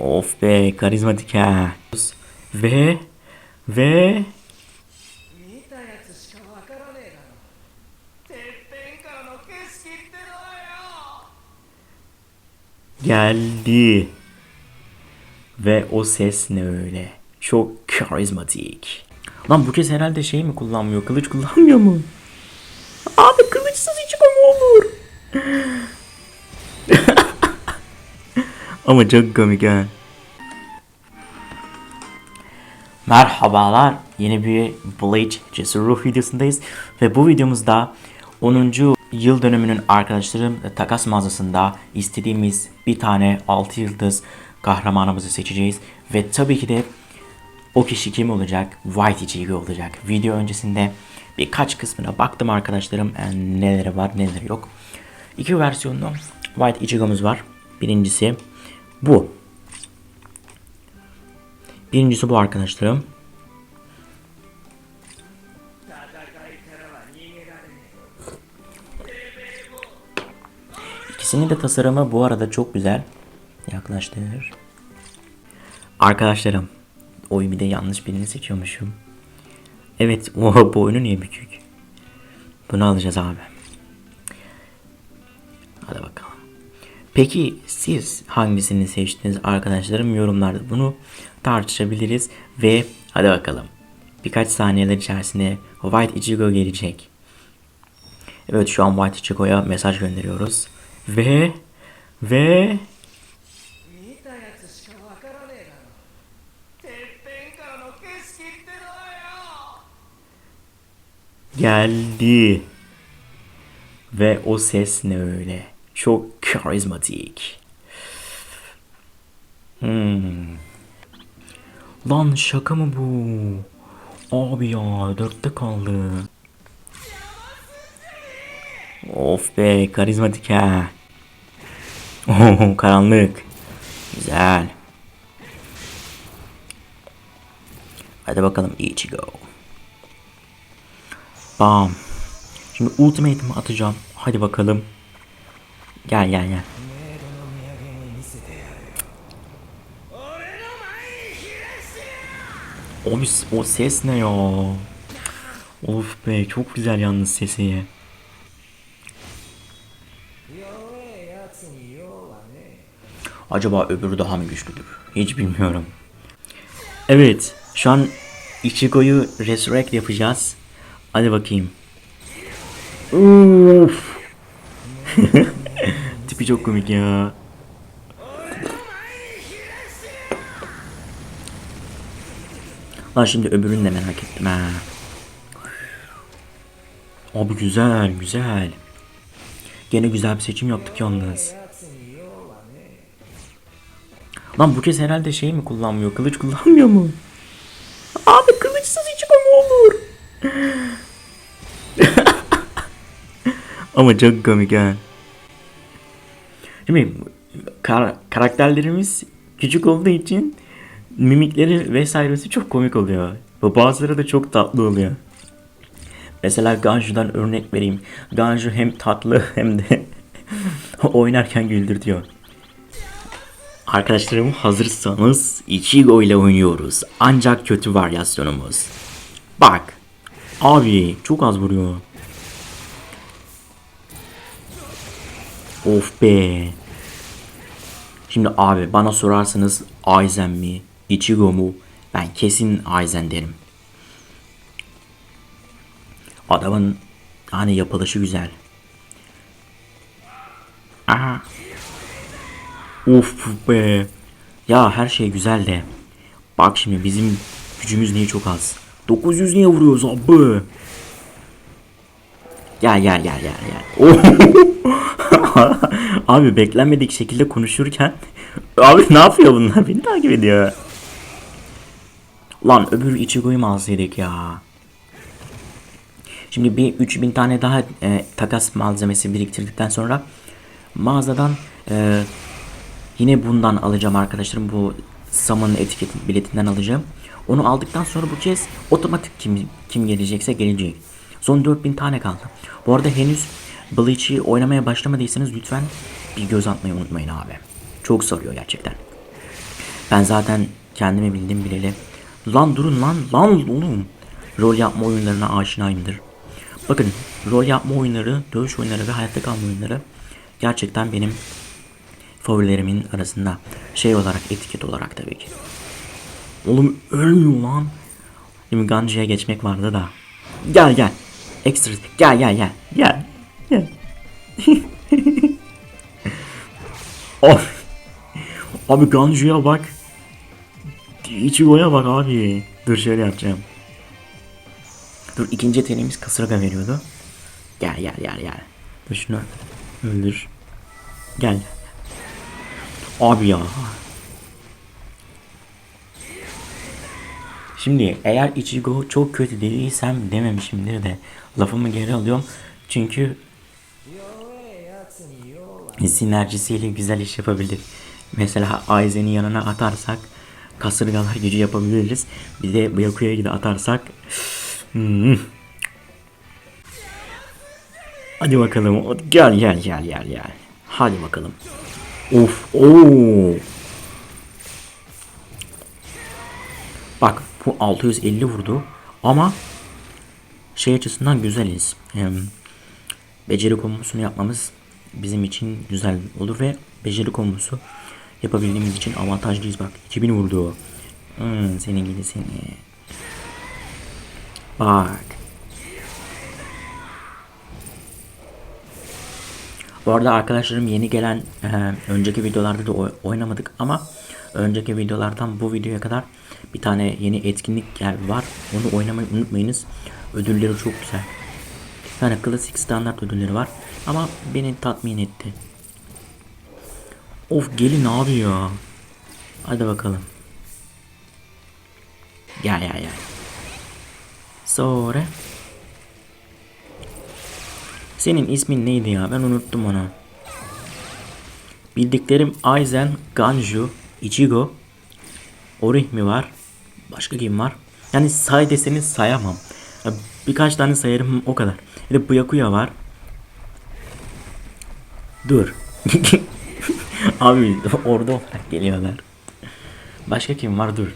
Of be karizmatik ha. Ve ve geldi. Ve o ses ne öyle? Çok karizmatik. Lan bu kez herhalde şey mi kullanmıyor? Kılıç kullanmıyor mu? Abi kılıçsız hiç mi olur? Ama çok komik ha. Merhabalar. Yeni bir Bleach Cesur Ruh videosundayız. Ve bu videomuzda 10. yıl dönümünün arkadaşlarım takas mağazasında istediğimiz bir tane 6 yıldız kahramanımızı seçeceğiz. Ve tabii ki de o kişi kim olacak? White Ichigo olacak. Video öncesinde birkaç kısmına baktım arkadaşlarım. Yani neleri var neleri yok. İki versiyonlu White Ichigo'muz var. Birincisi bu. Birincisi bu arkadaşlarım. İkisinin de tasarımı bu arada çok güzel. Yaklaştır. Arkadaşlarım. Oy bir de yanlış birini seçiyormuşum. Evet o boynu niye bükük? Bunu alacağız abi. Hadi bakalım. Peki siz hangisini seçtiniz arkadaşlarım? Yorumlarda bunu tartışabiliriz ve hadi bakalım. Birkaç saniyeler içerisinde White Ichigo gelecek. Evet şu an White Ichigo'ya mesaj gönderiyoruz. Ve ve geldi. Ve o ses ne öyle? Çok karizmatik. Hmm. Lan şaka mı bu? Abi ya dörtte kaldı. Of be karizmatik ha. Oh, karanlık. Güzel. Hadi bakalım Ichigo. Bam. Şimdi ultimate'imi atacağım. Hadi bakalım. Gel gel gel. O, o ses ne ya? Of be çok güzel yalnız sesi. Acaba öbürü daha mı güçlüdür? Hiç bilmiyorum. Evet, şu an Ichigo'yu resurrect yapacağız. Hadi bakayım. Uf. Tipi çok komik ya. Lan şimdi öbürünü de merak ettim ha. Abi güzel güzel. Gene güzel bir seçim yaptık yalnız. Lan bu kez herhalde şey mi kullanmıyor? Kılıç kullanmıyor mu? Abi kılıçsız hiç ama olur. Ama çok komik ha. Şimdi kar- karakterlerimiz küçük olduğu için mimikleri vesairesi çok komik oluyor. Ve bazıları da çok tatlı oluyor. Mesela Ganju'dan örnek vereyim. Ganju hem tatlı hem de oynarken güldürtüyor. Arkadaşlarım hazırsanız Ichigo ile oynuyoruz. Ancak kötü varyasyonumuz. Bak. Abi çok az vuruyor. Of be. Şimdi abi bana sorarsanız Aizen mi, Ichigo mu? Ben kesin Aizen derim. Adamın hani yapılışı güzel. Aha. Of be. Ya her şey güzel de. Bak şimdi bizim gücümüz niye çok az? 900 niye vuruyoruz abi? Gel gel gel gel gel. Oh. abi beklenmedik şekilde konuşurken abi ne yapıyor bunlar? Beni takip ediyor. Lan öbür Ichigo'yu mu alsaydık ya? Şimdi bir 3000 tane daha e, takas malzemesi biriktirdikten sonra mağazadan e, yine bundan alacağım arkadaşlarım. Bu Summon etiket biletinden alacağım. Onu aldıktan sonra bu kez otomatik kim, kim gelecekse gelecek. Son 4000 tane kaldı. Bu arada henüz Bleach'i oynamaya başlamadıysanız lütfen bir göz atmayı unutmayın abi. Çok sarıyor gerçekten. Ben zaten kendimi bildim bileli. Lan durun lan lan oğlum. Rol yapma oyunlarına aşinayımdır. Bakın rol yapma oyunları, dövüş oyunları ve hayatta kalma oyunları gerçekten benim favorilerimin arasında. Şey olarak, etiket olarak tabii ki. Oğlum ölmüyor lan. Şimdi Ganji'ye geçmek vardı da. Gel gel. Ekstra. Gel gel gel. Gel. Gel. of. Abi Ganji'ye bak. Ichigo'ya bak abi. Dur şöyle yapacağım. Dur ikinci yeteneğimiz kasırga veriyordu. Gel gel gel gel. Dur şunu öldür. Gel. Abi ya. Şimdi eğer Ichigo çok kötü dediysem dememişimdir de lafımı geri alıyorum. Çünkü sinerjisiyle güzel iş yapabilir. Mesela Aizen'in yanına atarsak kasırgalar gücü yapabiliriz. Bir de Byakuya'yı da atarsak hmm. Hadi bakalım. Gel gel gel gel gel. Hadi bakalım. Of. Oo. Bak bu 650 vurdu ama şey açısından güzeliz. Beceri kombosunu yapmamız bizim için güzel olur ve beceri kombosu yapabildiğimiz için avantajlıyız bak. 2000 vurdu. Hmm, senin gidi seni. Bak. Bu arada arkadaşlarım yeni gelen e, önceki videolarda da oy- oynamadık ama önceki videolardan bu videoya kadar bir tane yeni etkinlik var. Onu oynamayı unutmayınız. Ödülleri çok güzel. Yani klasik standart ödülleri var ama beni tatmin etti. Of gelin abi ya. Hadi bakalım. Gel gel gel. Sonra senin ismin neydi ya? Ben unuttum onu. Bildiklerim Aizen, Ganju, Ichigo, Orihmi var. Başka kim var? Yani say deseniz sayamam. Birkaç tane sayarım o kadar. Bir de Byakuya var. Dur. Abi orada olarak geliyorlar. Başka kim var? Dur.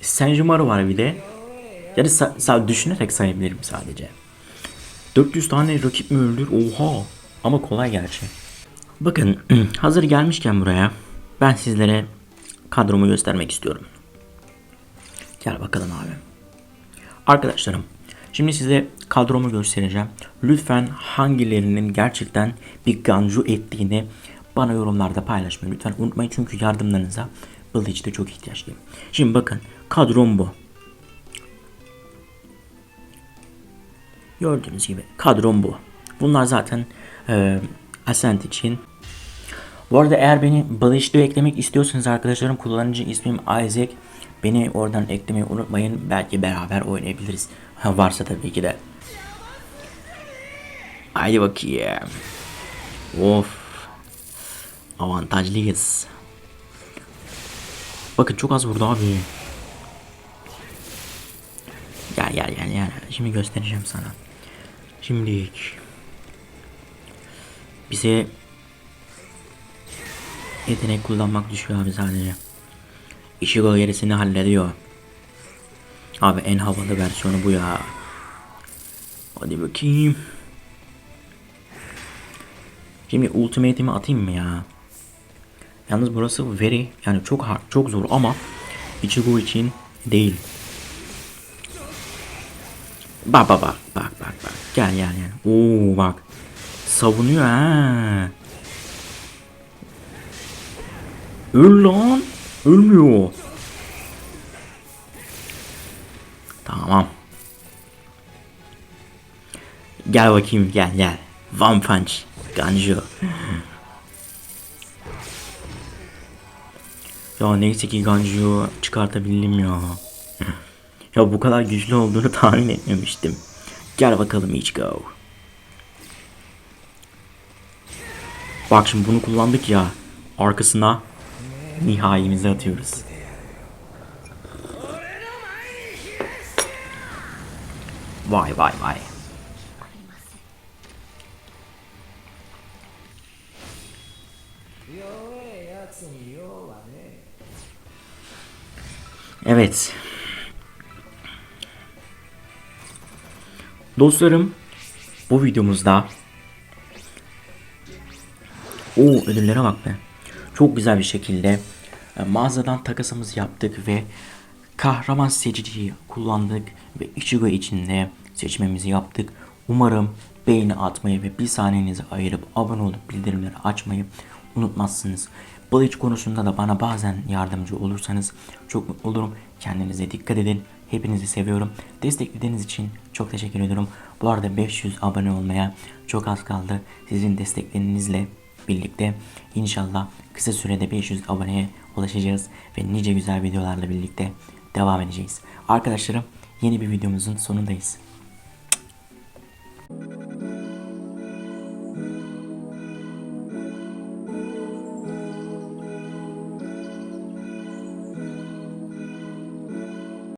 Senjumaru var bir de. Yani sa- sa- düşünerek sayabilirim sadece. 400 tane rakip mi öldür? Oha. Ama kolay gerçi. Bakın hazır gelmişken buraya ben sizlere kadromu göstermek istiyorum. Gel bakalım abi. Arkadaşlarım şimdi size kadromu göstereceğim. Lütfen hangilerinin gerçekten bir ganju ettiğini bana yorumlarda paylaşmayı lütfen unutmayın. Çünkü yardımlarınıza Bleach'te çok ihtiyaçlıyım. Şimdi bakın kadrom bu. Gördüğünüz gibi kadrom bu. Bunlar zaten e, Ascent için. Bu arada eğer beni Bleach'te eklemek istiyorsanız arkadaşlarım kullanıcı ismim Isaac. Beni oradan eklemeyi unutmayın. Belki beraber oynayabiliriz. Varsa tabii ki de. Haydi bakayım. Of. Avantajlıyız. Bakın çok az vurdu abi. Gel gel gel gel. Şimdi göstereceğim sana. Şimdi bize yetenek kullanmak düşüyor abi sadece. Ishigo gerisini hallediyor. Abi en havalı versiyonu bu ya. Hadi bakayım. Şimdi ultimate'imi atayım mı ya? Yalnız burası very yani çok çok zor ama Ichigo için değil. Bak bak bak bak bak bak. Gel gel gel. Oo bak. Savunuyor ha. Öl lan. Ölmüyor. Tamam. Gel bakayım gel gel. One Punch. Ganjo. ya neyse ki Ganjo'yu çıkartabildim ya. ya bu kadar güçlü olduğunu tahmin etmemiştim. Gel bakalım Ichigo. Bak şimdi bunu kullandık ya. Arkasına nihayemizi atıyoruz. Vay vay vay. Evet. Dostlarım bu videomuzda o ödüllere bak be. Çok güzel bir şekilde e, mağazadan takasımızı yaptık ve kahraman seçiciyi kullandık ve Ichigo içinde seçmemizi yaptık. Umarım beğeni atmayı ve bir saniyenizi ayırıp abone olup bildirimleri açmayı unutmazsınız. Bleach konusunda da bana bazen yardımcı olursanız çok mutlu olurum. Kendinize dikkat edin. Hepinizi seviyorum. Desteklediğiniz için çok teşekkür ediyorum. Bu arada 500 abone olmaya çok az kaldı. Sizin desteklerinizle birlikte inşallah kısa sürede 500 aboneye ulaşacağız ve nice güzel videolarla birlikte devam edeceğiz. Arkadaşlarım yeni bir videomuzun sonundayız.